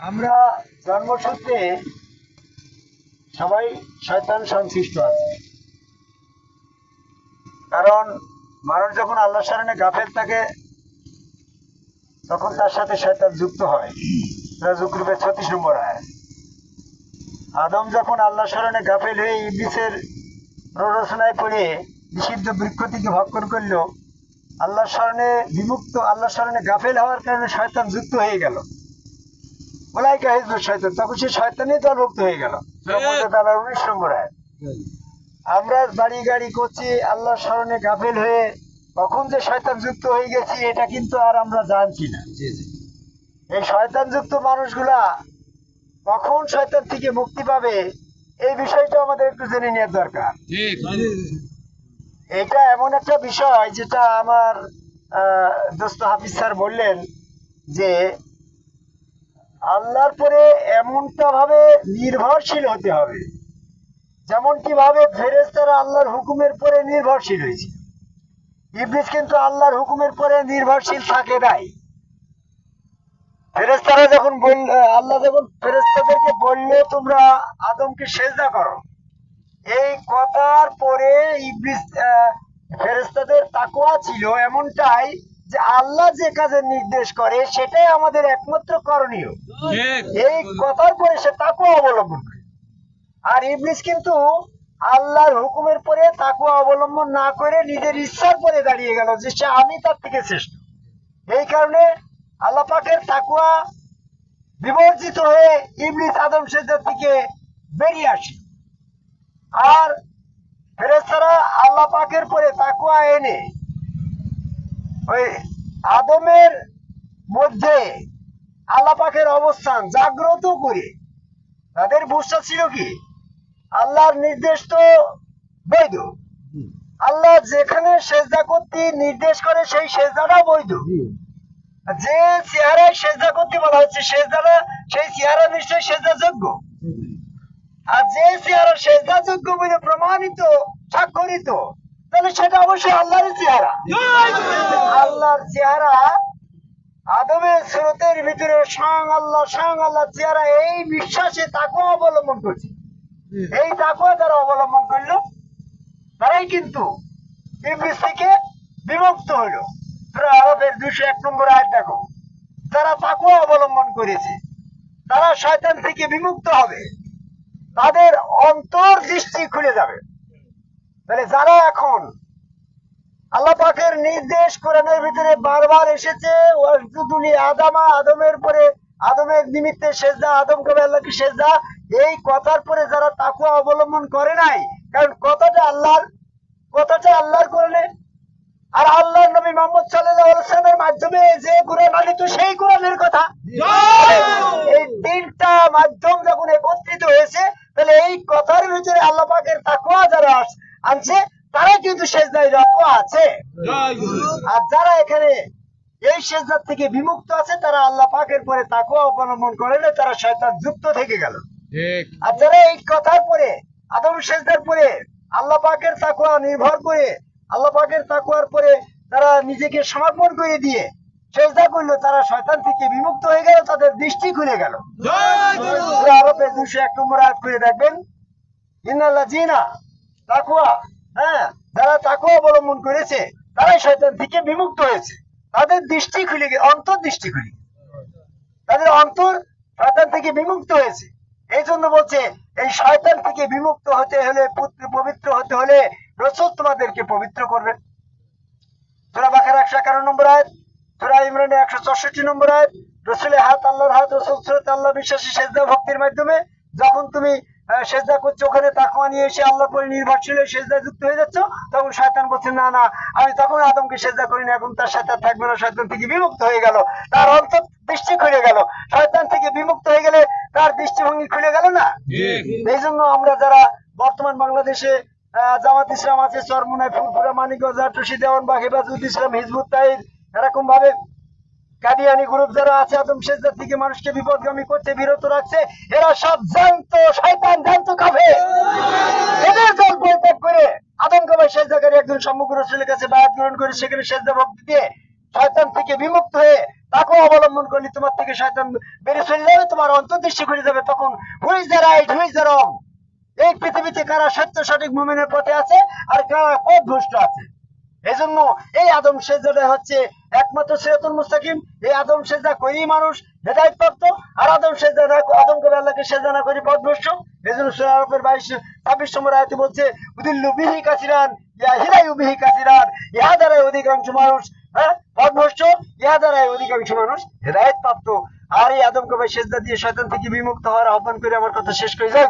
আমরা জন্মসূত্রে সবাই শয়তান সংশ্লিষ্ট আছে। কারণ মানুষ যখন আল্লাহ সারণে গাফেল থাকে, তখন তার সাথে শয়তান যুক্ত হয়। যুগরূপে ছত্রিশ নম্বর আয় আদম যখন আল্লাহ স্মরণে গাফেল হয়ে ইবলিসের প্ররোচনায় পড়ে নিষিদ্ধ বৃক্ষ থেকে ভক্ষণ করল আল্লাহ স্মরণে বিমুক্ত আল্লাহ স্মরণে গাফেল হওয়ার কারণে শয়তান যুক্ত হয়ে গেল। ওলাইকা হিজবুর শয়তান তখন সে শয়তানই দলভুক্ত হয়ে গেল। তারা উনিশ নম্বর আয় আমরা বাড়ি গাড়ি করছি আল্লাহ স্মরণে গাফেল হয়ে কখন যে শয়তান যুক্ত হয়ে গেছি এটা কিন্তু আর আমরা জানছি না। এই শয়তান যুক্ত মানুষগুলা কখন শয়তান থেকে মুক্তি পাবে এই বিষয়টা আমাদের একটু জেনে নেওয়ার দরকার। এটা এমন একটা বিষয় যেটা আমার আহ, দোস্ত হাফিজ স্যার বললেন যে আল্লাহর পরে এমনটা ভাবে নির্ভরশীল হতে হবে। যেমন কীভাবে ফেরেস্তারা আল্লাহর হুকুমের পরে নির্ভরশীল হয়েছে। ইবলিস কিন্তু আল্লাহর হুকুমের পরে নির্ভরশীল থাকে নাই। ফেরেস্তারা যখন বল আল্লাহ যখন ফেরেস্তাদেরকে বলল তোমরা আদমকে সেজদা করো। এই কথার পরে ইবলিস আহ, ফেরেশতাদের তাকওয়া ছিল এমনটাই যে আল্লাহ যে কাজের নির্দেশ করে সেটাই আমাদের একমাত্র করণীয়। এই কথার পরে সে তাকওয়া অবলম্বন করে। আর ইবলিস কিন্তু আল্লাহর হুকুমের পরে তাকওয়া অবলম্বন না করে নিজের ইচ্ছার পরে দাঁড়িয়ে গেল যে সে আমি তার থেকে শ্রেষ্ঠ। এই কারণে আল্লাহ পাকের তাকওয়া বিবর্জিত হয়ে ইবলিস আদম সেজদার থেকে বেরিয়ে আসে। আর ফেরেস্তারা আল্লাহ পাকের পরে তাকুয়া এনে ওই আদমের মধ্যে আল্লাহ পাকের অবস্থান জাগ্রত করে। তাদের বুঝটা ছিল কি? আল্লাহর নির্দেশ তো বৈধ। আল্লাহ যেখানে সেজদা করতে নির্দেশ করে সেই সেজদাটা বৈধ। যে চেহারায় সেজদা করতে বলা হচ্ছে সেজদাটা সেই চেহারা নিশ্চয়ই সেজদা যোগ্য আর যে চেহারা সেজদাযোগ্য বলে প্রমাণিত স্বাক্ষরিত তাহলে সেটা অবশ্যই আল্লাহর চেহারা। আল্লাহর চেহারা আদমের স্রোতের ভিতরে স্বয়ং আল্লাহ স্বয়ং আল্লাহ চেহারা এই বিশ্বাসে তাকেও অবলম্বন করছে। এই তাকেও যারা অবলম্বন করল। তারাই কিন্তু থেকে বিমুক্ত হলো। আরবের দুশো এক নম্বর আয়াত দেখো। যারা তাকেও অবলম্বন করেছে। তারা শয়তান থেকে বিমুক্ত হবে। তাদের অন্তর দৃষ্টি খুলে যাবে। তাহলে যারা এখন আল্লাহ পাকের নির্দেশ কোরআনের ভিতরে বারবার এসেছে আদামা আদমের পরে আদমের নিমিত্তে সেজদা আদম কবে আল্লাহকে সেজদা? এই কথার পরে যারা তাকুয়া অবলম্বন করে নাই কারণ কথাটা আল্লাহর কথাটা আল্লাহর কোরআনে? আর আল্লাহর নবী মোহাম্মদ ওয়াসাল্লামের মাধ্যমে যে কোরআন আনিত সেই কোরআনের কথা। এই তিনটা মাধ্যম যখন একত্রিত হয়েছে তাহলে এই কথার ভিতরে আল্লাহ পাকের আনছে তারা কিন্তু সেজদায় রত আছে। আর যারা এখানে এই সেজদার থেকে বিমুক্ত আছে তারা আল্লাহ পাকের পরে তাকুয়া অবলম্বন করে না তারা শয়তান যুক্ত থেকে গেল। আর যারা এই কথার পরে আদম সেজদার পরে আল্লাহ পাকের তাকুয়া নির্ভর করে আল্লাহ পাকের তাকুয়ার পরে তারা নিজেকে সমর্পণ করে দিয়ে সেজদা করল তারা শয়তান থেকে বিমুক্ত হয়ে গেল তাদের দৃষ্টি খুলে গেল। আরবের দুশো এক নম্বর আয়াত করে দেখবেন ইন্নাল্লাহ জিনা তাকুয়া হ্যাঁ যারা তাকুয়া অবলম্বন করেছে, তারাই শয়তান থেকে বিমুক্ত হয়েছে। তাদের দৃষ্টি খুলে গে অন্তর দৃষ্টি খুলে তাদের অন্তর শয়তান থেকে বিমুক্ত হয়েছে। এই জন্য বলছে, এই শয়তান থেকে বিমুক্ত হতে হলে, পুত্র পবিত্র হতে হলে রসুল তোমাদেরকে পবিত্র করবেন। সুরা বাকার একশো একান্ন নম্বর আয়াত, সুরা ইমরানে একশো চৌষট্টি নম্বর আয়াত, রসুলের হাত, আল্লাহর হাত, রসুল, সুরত আল্লাহ বিশ্বাসী সেজদা ভক্তির মাধ্যমে, যখন তুমি সেজদা করছ ওখানে তাকুয়া নিয়ে এসে আল্লাহ পরে নির্ভরশীল হয়ে সেজদা যুক্ত হয়ে যাচ্ছ তখন শয়তান বলছে না না আমি তখন আদমকে সেজদা করি না এখন তার সাথে থাকবে না। শয়তান থেকে বিমুক্ত হয়ে গেল তার অন্তর দৃষ্টি খুলে গেল। শয়তান থেকে বিমুক্ত হয়ে গেলে তার দৃষ্টিভঙ্গি খুলে গেল না? এই জন্য আমরা যারা বর্তমান বাংলাদেশে জামাত ইসলাম আছে চরমুনায় ফুরফুরা মানিকগঞ্জ আটুসি দেওয়ানবাগ হেফাজুল ইসলাম হিজবুত তাই এরকম ভাবে কাদিয়ানি গ্রুপ যারা আছে, আদম সেজদার থেকে মানুষকে বিপদগামী করতে বিরত রাখছে, এরা সব জানতো শয়তান জানতো কাফে এদের দল পরিত্যাগ করে আদম কাবাই সেজদাকারী একজন সম্মুখ রসুলের কাছে বায়াত গ্রহণ করে সেখানে সেজদা ভক্তি দিয়ে শয়তান থেকে বিমুক্ত হয়ে তাকে অবলম্বন করলে, তোমার থেকে শয়তান বেরিয়ে চলে যাবে, তোমার অন্তর্দৃষ্টি করে যাবে। তখন who's the right who's the wrong এই পৃথিবীতে কারা সত্য, সঠিক মুমিনের পথে আছে আর কারা পথভ্রষ্ট আছে? এজন্য এই আদম সেজদাটা হচ্ছে একমাত্র সিরাতুল মুস্তাকিম, এই আদম সেজদা করেই মানুষ হেদায়ত প্রাপ্ত, আর আদম সেজদা না আদম করে আল্লাহকে সেজদা না করি পথভ্রষ্ট। এজন্য সূরা আরবের 22 26 নম্বর আয়াতে বলছে, উদিল্লু বিহি কাসিরান, ইয়া হিলাইউ বিহি কাসিরান, ইহা দ্বারাই অধিকাংশ মানুষ হ্যাঁ পথভ্রষ্ট, ইহা দ্বারাই অধিকাংশ মানুষ হেদায়ত প্রাপ্ত। আর এই আদমকে ভাই সেজদা দিয়ে শয়তান থেকে বিমুক্ত হওয়ার আহ্বান করে আমার কথা শেষ করে যায়